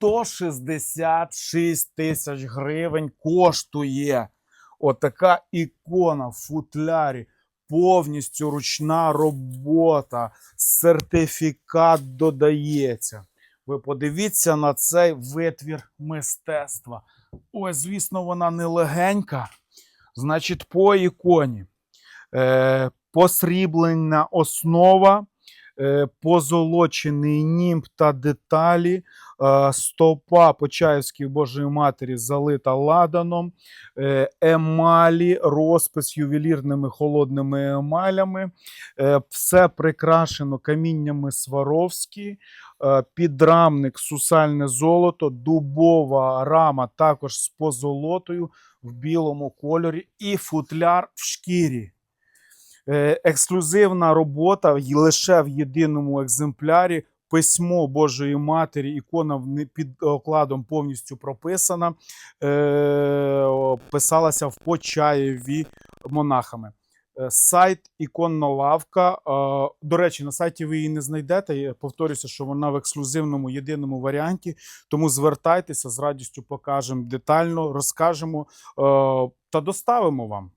166 тисяч гривень коштує отака ікона в футлярі. Повністю ручна робота, сертифікат додається. Ви подивіться на цей витвір мистецтва. Ось, звісно, вона не легенька. Значить, по іконі е, посріблена основа, позолочений німб та деталі, е, стопа Почаївської Божої Матері залита ладаном, е, емалі, розпис ювелірними холодними емалями. Е, все прикрашено каміннями Сваровські, е, підрамник сусальне золото, дубова рама також з позолотою в білому кольорі і футляр в шкірі. Е, Ексклюзивна робота лише в єдиному екземплярі. Письмо Божої Матері, ікона під окладом повністю прописана. Е, писалася в Почаєві монахами. Е, Сайт іконна лавка. До речі, на сайті ви її не знайдете. Я повторюся, що вона в ексклюзивному єдиному варіанті. Тому звертайтеся з радістю покажемо детально, розкажемо та доставимо вам.